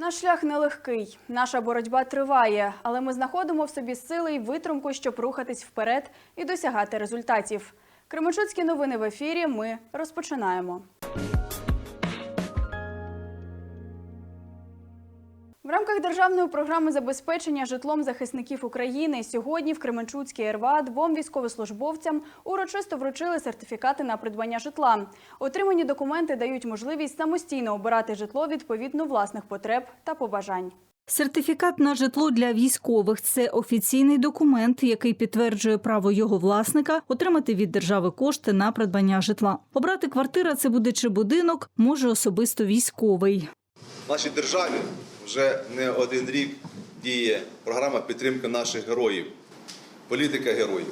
Наш шлях нелегкий, наша боротьба триває, але ми знаходимо в собі сили й витримку, щоб рухатись вперед і досягати результатів. Кременчуцькі новини в ефірі. Ми розпочинаємо. Рамках державної програми забезпечення житлом захисників України сьогодні в Кременчуцькій РВА двом військовослужбовцям урочисто вручили сертифікати на придбання житла. Отримані документи дають можливість самостійно обирати житло відповідно власних потреб та побажань. Сертифікат на житло для військових це офіційний документ, який підтверджує право його власника отримати від держави кошти на придбання житла. Обрати квартира це буде чи будинок, може особисто військовий. В нашій державі вже не один рік діє програма підтримки наших героїв, політика героїв.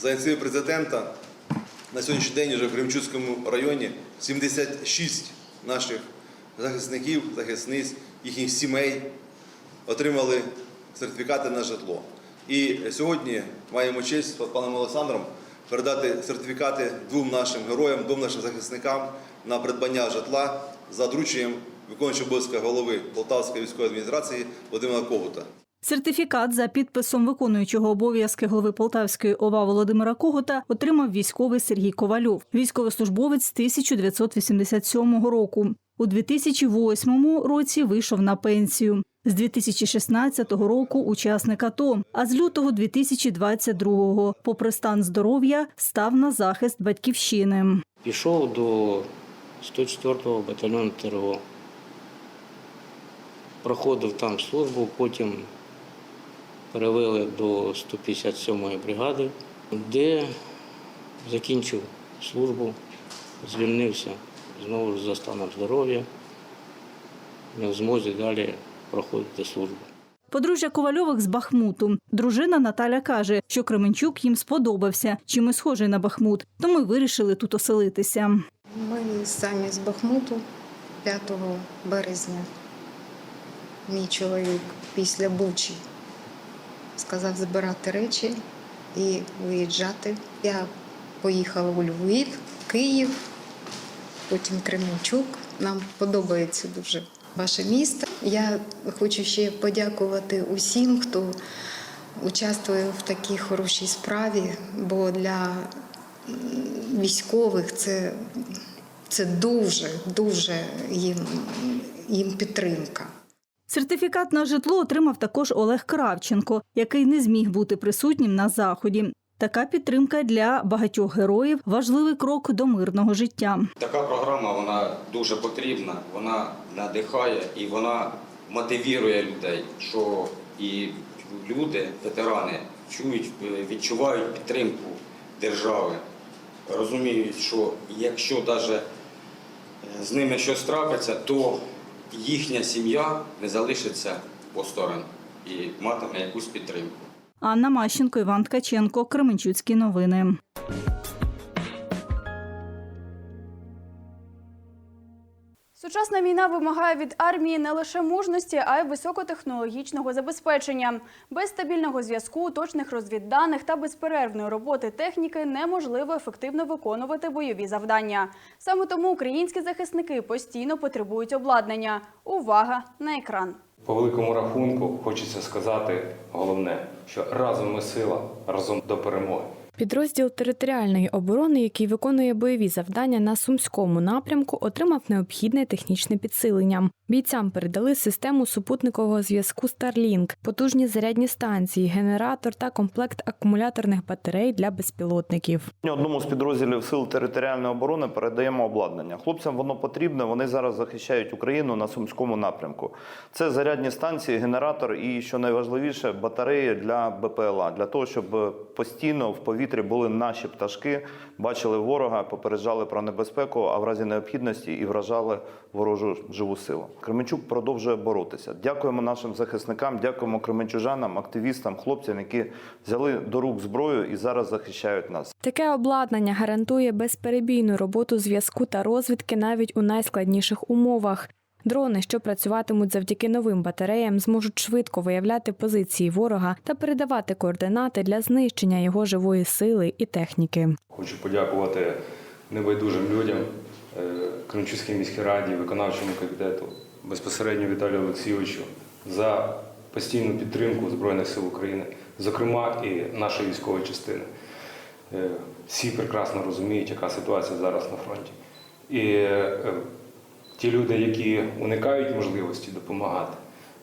За ініціативою президента на сьогоднішній день вже в Кремчуцькому районі 76 наших захисників, захисниць, їхніх сімей отримали сертифікати на житло. І сьогодні маємо честь з паном Олександром передати сертифікати двом нашим героям, двом нашим захисникам на придбання житла за дорученням виконуючого обов'язки голови Полтавської військової адміністрації Володимира Когута. Сертифікат за підписом виконуючого обов'язки голови Полтавської ОВА Володимира Когута отримав військовий Сергій Ковальов, військовослужбовець з 1987 року. У 2008 році вийшов на пенсію. З 2016 року учасник АТО, а з лютого 2022 попри стан здоров'я, став на захист батьківщини. Пішов до 104-го батальйону ТРО. Проходив там службу, потім перевели до 157-ї бригади, де закінчив службу, звільнився знову ж за станом здоров'я, не в змозі далі проходити службу. Подружжя Ковальових з Бахмуту. Дружина Наталя каже, що Кременчук їм сподобався, чим і схожий на Бахмут, тому й вирішили тут оселитися. Ми самі з Бахмуту 5 березня. Мій чоловік після Бучі сказав забирати речі і виїжджати. Я поїхала у Львів, Київ, потім Кременчук. Нам подобається дуже ваше місто. Я хочу ще подякувати усім, хто участвує в такій хорошій справі, бо для військових це, це дуже, дуже їм, їм підтримка. Сертифікат на житло отримав також Олег Кравченко, який не зміг бути присутнім на заході. Така підтримка для багатьох героїв важливий крок до мирного життя. Така програма вона дуже потрібна, вона надихає і вона мотивує людей, що і люди, ветерани, чують, відчувають підтримку держави, розуміють, що якщо навіть з ними щось трапиться, то їхня сім'я не залишиться осторонь і матиме якусь підтримку. Анна Мащенко, Іван Ткаченко, Кременчуцькі новини. Сучасна війна вимагає від армії не лише мужності, а й високотехнологічного забезпечення. Без стабільного зв'язку, точних розвідданих та безперервної роботи техніки неможливо ефективно виконувати бойові завдання. Саме тому українські захисники постійно потребують обладнання. Увага на екран. По великому рахунку хочеться сказати головне, що разом ми сила, разом до перемоги. Підрозділ територіальної оборони, який виконує бойові завдання на сумському напрямку, отримав необхідне технічне підсилення. Бійцям передали систему супутникового зв'язку Starlink, потужні зарядні станції, генератор та комплект акумуляторних батарей для безпілотників. Одному з підрозділів сил територіальної оборони передаємо обладнання. Хлопцям воно потрібне. Вони зараз захищають Україну на сумському напрямку. Це зарядні станції, генератор і, що найважливіше, батареї для БПЛА, для того, щоб постійно в повітрі були наші пташки, бачили ворога, попереджали про небезпеку, а в разі необхідності і вражали ворожу живу силу. Кременчук продовжує боротися. Дякуємо нашим захисникам, дякуємо кременчужанам, активістам, хлопцям, які взяли до рук зброю і зараз захищають нас. Таке обладнання гарантує безперебійну роботу зв'язку та розвідки навіть у найскладніших умовах. Дрони, що працюватимуть завдяки новим батареям, зможуть швидко виявляти позиції ворога та передавати координати для знищення його живої сили і техніки. Хочу подякувати небайдужим людям, е, Кременчуцькій міській раді, виконавчому комітету, безпосередньо Віталію Олексійовичу за постійну підтримку Збройних сил України, зокрема і нашої військової частини. Е, Всі прекрасно розуміють, яка ситуація зараз на фронті. І е, ті люди, які уникають можливості допомагати,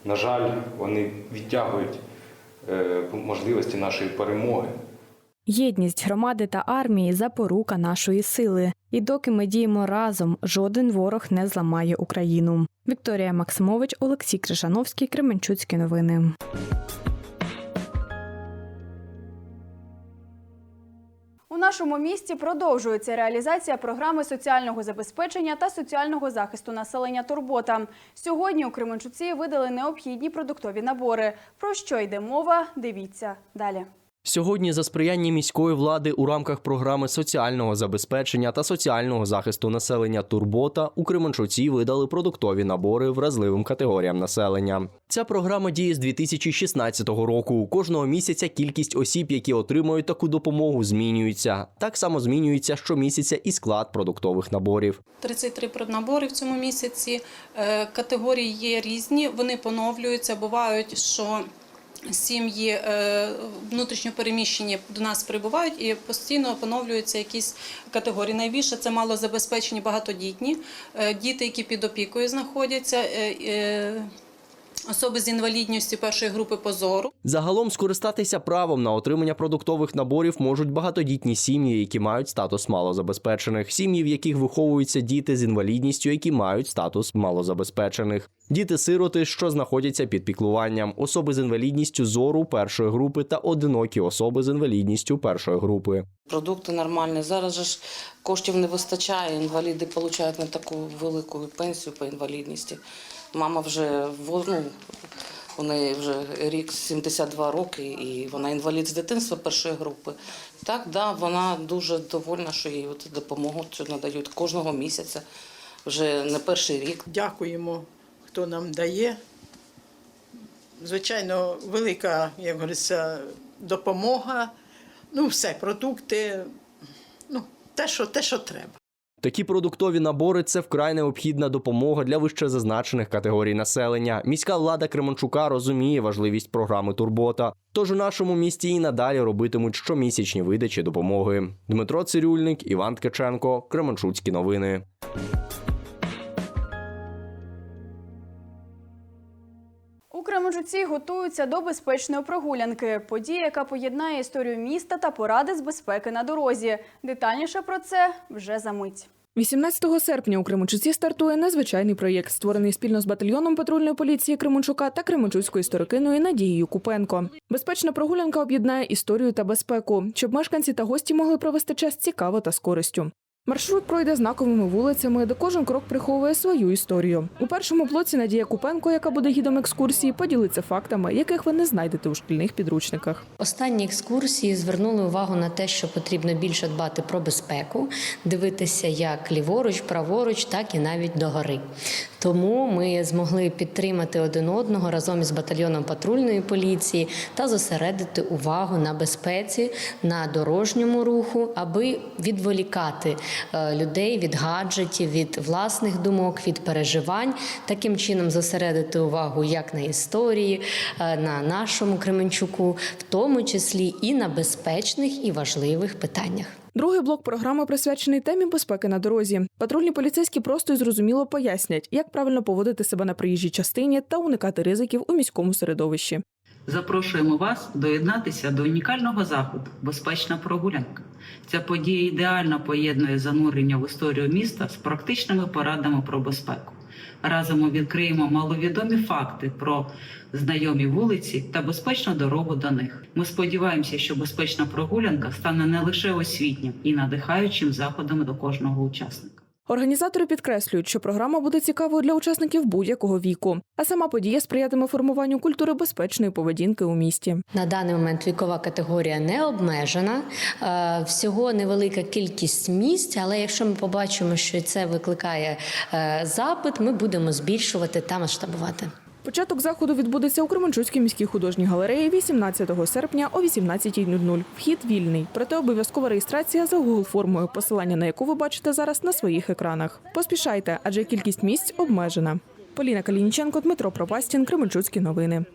на жаль, вони відтягують е, можливості нашої перемоги. Єдність громади та армії запорука нашої сили. І доки ми діємо разом, жоден ворог не зламає Україну. Вікторія Максимович, Олексій Крижановський, Кременчуцькі новини. Нашому місті продовжується реалізація програми соціального забезпечення та соціального захисту населення Турбота. Сьогодні у Кременчуці видали необхідні продуктові набори. Про що йде мова? Дивіться далі. Сьогодні за сприяння міської влади у рамках програми соціального забезпечення та соціального захисту населення Турбота у Кременчуці видали продуктові набори вразливим категоріям населення. Ця програма діє з 2016 року. Кожного місяця кількість осіб, які отримують таку допомогу, змінюється. Так само змінюється щомісяця і склад продуктових наборів. 33 проднабори в цьому місяці. Е, Категорії є різні, вони поновлюються. Бувають, що сім'ї е, внутрішньопереміщені до нас прибувають і постійно опановлюються якісь категорії. Найбільше це малозабезпечені багатодітні, е, діти, які під опікою знаходяться, е, особи з інвалідністю першої групи позору. Загалом скористатися правом на отримання продуктових наборів можуть багатодітні сім'ї, які мають статус малозабезпечених, сім'ї, в яких виховуються діти з інвалідністю, які мають статус малозабезпечених, діти-сироти, що знаходяться під піклуванням, особи з інвалідністю зору першої групи та одинокі особи з інвалідністю першої групи. Продукти нормальні. Зараз же ж коштів не вистачає. Інваліди отримують не таку велику пенсію по інвалідності. Мама вже ну, у неї вже рік 72 роки, і вона інвалід з дитинства першої групи. Так, да, вона дуже довольна, що їй от допомогу цю надають кожного місяця. Вже не перший рік. Дякуємо, хто нам дає. Звичайно, велика, як говориться, допомога. Ну, все, продукти, ну, те, що, те, що треба. Такі продуктові набори це вкрай необхідна допомога для вищезазначених категорій населення. Міська влада Кременчука розуміє важливість програми Турбота. Тож у нашому місті і надалі робитимуть щомісячні видачі допомоги. Дмитро Цирюльник, Іван Ткаченко, Кременчуцькі новини. Кременчуці готуються до безпечної прогулянки. Подія, яка поєднає історію міста та поради з безпеки на дорозі. Детальніше про це вже за мить. 18 серпня у Кременчуці стартує незвичайний проєкт, створений спільно з батальйоном патрульної поліції Кременчука та Кременчуцькою історикиною Надією Купенко. Безпечна прогулянка об'єднає історію та безпеку, щоб мешканці та гості могли провести час цікаво та з користю. Маршрут пройде знаковими вулицями, де кожен крок приховує свою історію. У першому блоці Надія Купенко, яка буде гідом екскурсії, поділиться фактами, яких ви не знайдете у шкільних підручниках. Останні екскурсії звернули увагу на те, що потрібно більше дбати про безпеку, дивитися як ліворуч, праворуч, так і навіть догори. Тому ми змогли підтримати один одного разом із батальйоном патрульної поліції та зосередити увагу на безпеці, на дорожньому руху, аби відволікати е, людей від гаджетів, від власних думок, від переживань, таким чином зосередити увагу як на історії, е, на нашому Кременчуку, в тому числі і на безпечних і важливих питаннях. Другий блок програми присвячений темі безпеки на дорозі. Патрульні поліцейські просто і зрозуміло пояснять, як правильно поводити себе на проїжджій частині та уникати ризиків у міському середовищі. Запрошуємо вас доєднатися до унікального заходу Безпечна прогулянка. Ця подія ідеально поєднує занурення в історію міста з практичними порадами про безпеку. Разом відкриємо маловідомі факти про знайомі вулиці та безпечну дорогу до них. Ми сподіваємося, що безпечна прогулянка стане не лише освітнім і надихаючим заходом до кожного учасника. Організатори підкреслюють, що програма буде цікавою для учасників будь-якого віку, а сама подія сприятиме формуванню культури безпечної поведінки у місті. На даний момент вікова категорія не обмежена, е, всього невелика кількість місць, але якщо ми побачимо, що це викликає е, запит, ми будемо збільшувати та масштабувати. Початок заходу відбудеться у Кременчуцькій міській художній галереї 18 серпня о 18.00. Вхід вільний, проте обов'язкова реєстрація за Google формою, посилання на яку ви бачите зараз на своїх екранах. Поспішайте, адже кількість місць обмежена. Поліна Калініченко, Дмитро Пропастін, Кременчуцькі новини.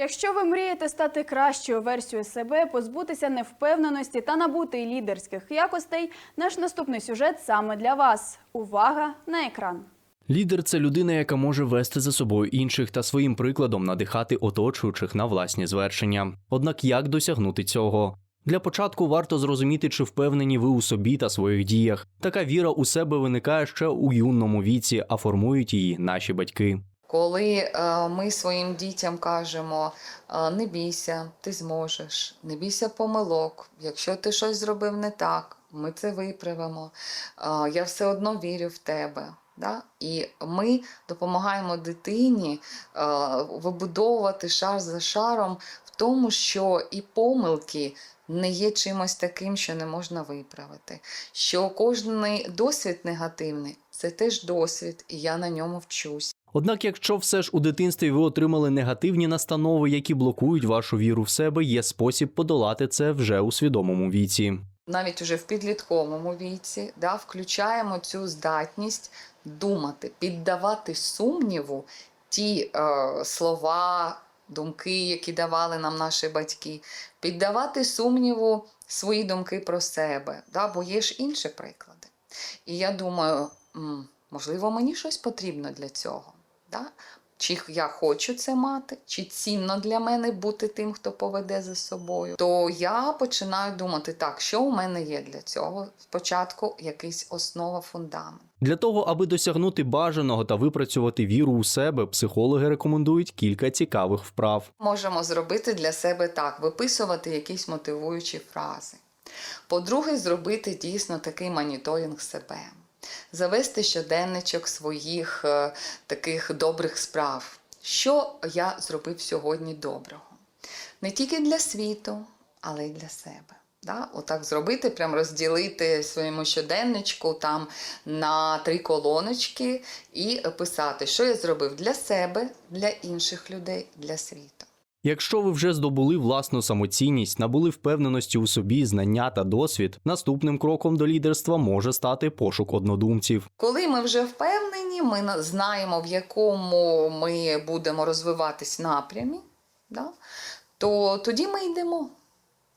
Якщо ви мрієте стати кращою версією себе, позбутися невпевненості та набути лідерських якостей, наш наступний сюжет саме для вас. Увага на екран. Лідер це людина, яка може вести за собою інших та своїм прикладом надихати оточуючих на власні звершення. Однак як досягнути цього? Для початку варто зрозуміти, чи впевнені ви у собі та своїх діях. Така віра у себе виникає ще у юному віці, а формують її наші батьки. Коли е, ми своїм дітям кажемо не бійся, ти зможеш, не бійся помилок, якщо ти щось зробив не так, ми це виправимо. Я все одно вірю в тебе. Да? І ми допомагаємо дитині е, вибудовувати шар за шаром в тому, що і помилки не є чимось таким, що не можна виправити. Що кожний досвід негативний це теж досвід, і я на ньому вчусь. Однак, якщо все ж у дитинстві ви отримали негативні настанови, які блокують вашу віру в себе, є спосіб подолати це вже у свідомому віці. навіть уже в підлітковому віці, да, включаємо цю здатність думати, піддавати сумніву ті е, слова, думки, які давали нам наші батьки, піддавати сумніву свої думки про себе, да, бо є ж інші приклади. І я думаю, можливо, мені щось потрібно для цього. Да? Чи я хочу це мати, чи цінно для мене бути тим, хто поведе за собою, то я починаю думати, так, що у мене є для цього? Спочатку якийсь основа фундамент. Для того, аби досягнути бажаного та випрацювати віру у себе, психологи рекомендують кілька цікавих вправ. Можемо зробити для себе так: виписувати якісь мотивуючі фрази. По-друге, зробити дійсно такий моніторинг себе, завести щоденничок своїх е, таких добрих справ. Що я зробив сьогодні доброго? Не тільки для світу, але й для себе. Да? Отак зробити, прям розділити своєму щоденничку там на три колоночки і писати, що я зробив для себе, для інших людей, для світу. Якщо ви вже здобули власну самоцінність, набули впевненості у собі, знання та досвід, наступним кроком до лідерства може стати пошук однодумців. Коли ми вже впевнені, ми на- знаємо, в якому ми будемо розвиватись напрямі, да? то тоді ми йдемо.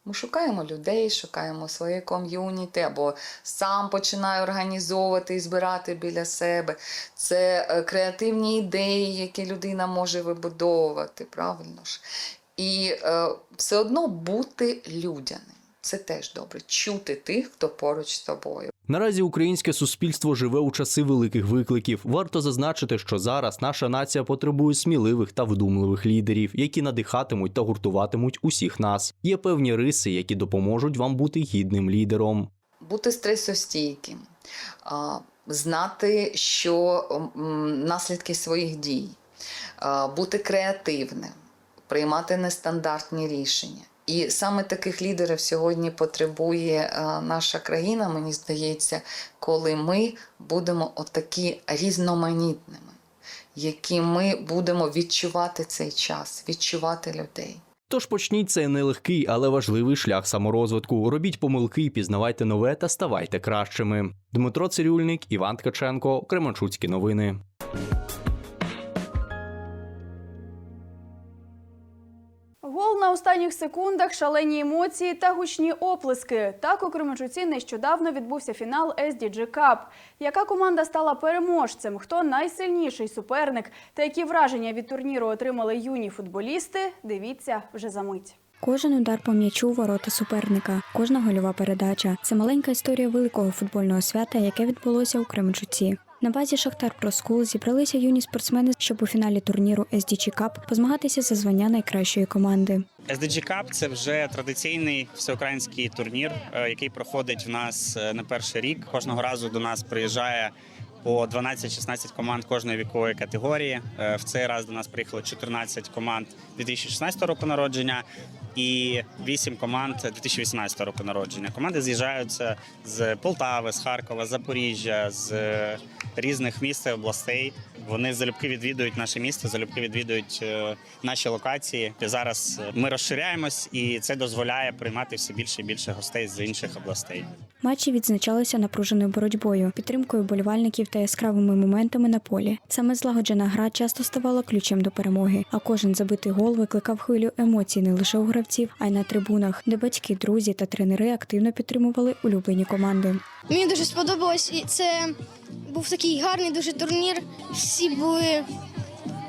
Ми шукаємо людей, шукаємо своє ком'юніті, або сам починаю організовувати і збирати біля себе. Це е, креативні ідеї, які людина може вибудовувати, правильно ж. І е, все одно бути людяним. Це теж добре. Чути тих, хто поруч з тобою. Наразі українське суспільство живе у часи великих викликів. Варто зазначити, що зараз наша нація потребує сміливих та вдумливих лідерів, які надихатимуть та гуртуватимуть усіх нас. Є певні риси, які допоможуть вам бути гідним лідером. бути стресостійким, знати, що наслідки своїх дій, бути креативним, приймати нестандартні рішення. І саме таких лідерів сьогодні потребує наша країна, мені здається, коли ми будемо отакі різноманітними, які ми будемо відчувати цей час, відчувати людей. Тож почніть цей нелегкий, але важливий шлях саморозвитку. Робіть помилки, пізнавайте нове та ставайте кращими. Дмитро Цирюльник, Іван Ткаченко, Кременчуцькі новини. Останніх секундах, шалені емоції та гучні оплески. Так у Кременчуці нещодавно відбувся фінал SDG Cup. Яка команда стала переможцем? Хто найсильніший суперник? Та які враження від турніру отримали юні футболісти? Дивіться вже за мить. Кожен удар по м'ячу ворота суперника, кожна гольова передача це маленька історія великого футбольного свята, яке відбулося у Кременчуці. На базі Шахтар Проскул зібралися юні спортсмени, щоб у фіналі турніру SDG Cup позмагатися за звання найкращої команди. SDG Cup – це вже традиційний всеукраїнський турнір, е, який проходить в нас на не перший рік. Кожного разу до нас приїжджає по 12-16 команд кожної вікової категорії. Е, В цей раз до нас приїхало 14 команд 2016 року народження і вісім команд 2018 року народження. Команди з'їжджаються з Полтави, з Харкова, Запоріжжя, з різних міст і областей Вони залюбки відвідують наше місто, залюбки відвідують е, наші локації. Зараз е, ми розширяємось, і це дозволяє приймати все більше і більше гостей з інших областей. Матчі відзначалися напруженою боротьбою, підтримкою болівальників та яскравими моментами на полі. Саме злагоджена гра часто ставала ключем до перемоги, а кожен забитий гол викликав хвилю емоцій не лише у гравців, а й на трибунах, де батьки, друзі та тренери активно підтримували улюблені команди. Мені дуже сподобалось, і це був такий гарний дуже турнір. Всі були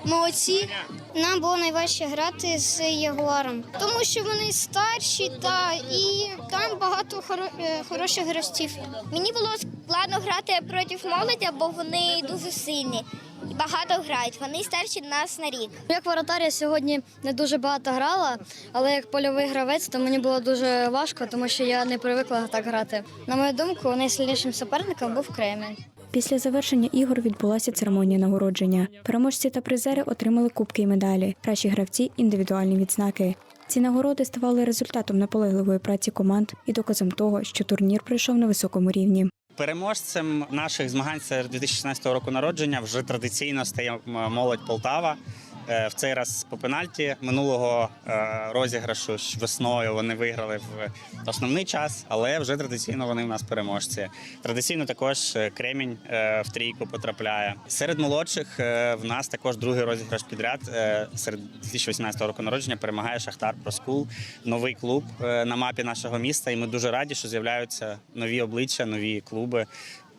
молодці. Нам було найважче грати з Ягуаром, тому що вони старші та і там багато хоро- е, хороших гравців. Мені було складно грати проти молоді, бо вони дуже сильні і багато грають. Вони старші нас на рік. Як воротар я сьогодні не дуже багато грала, але як польовий гравець, то мені було дуже важко, тому що я не привикла так грати. На мою думку, найсильнішим суперником був Кремінь. Після завершення ігор відбулася церемонія нагородження. Переможці та призери отримали кубки і медалі, кращі гравці індивідуальні відзнаки. Ці нагороди ставали результатом наполегливої праці команд і доказом того, що турнір пройшов на високому рівні. Переможцем наших змагань серед 2016 року народження вже традиційно стає молодь Полтава. Е, В цей раз по пенальті минулого е, розіграшу весною вони виграли в основний час, але вже традиційно вони в нас переможці. Традиційно також е, Кремінь в трійку потрапляє. Серед молодших в нас також другий розіграш підряд. Серед 2018 року народження перемагає Шахтар Проскул, новий клуб на мапі нашого міста. І ми дуже раді, що з'являються нові обличчя, нові клуби.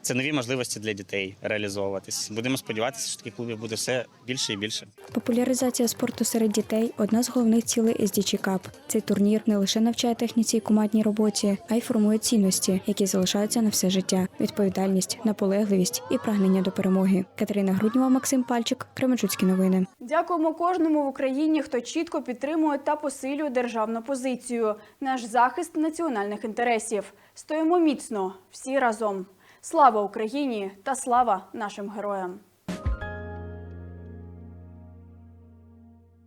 Це нові можливості для дітей реалізовуватись. Будемо сподіватися, що таких клубів буде все більше і більше. Популяризація спорту серед дітей одна з головних цілей SDG Cup. Цей турнір не лише навчає техніці і командній роботі, а й формує цінності, які залишаються на все життя: відповідальність, наполегливість і прагнення до перемоги. Катерина Груднєва, Максим Пальчик, Кременчуцькі новини. Дякуємо кожному в Україні, хто чітко підтримує та посилює державну позицію, наш захист національних інтересів. Стоїмо міцно всі разом. Слава Україні та слава нашим героям!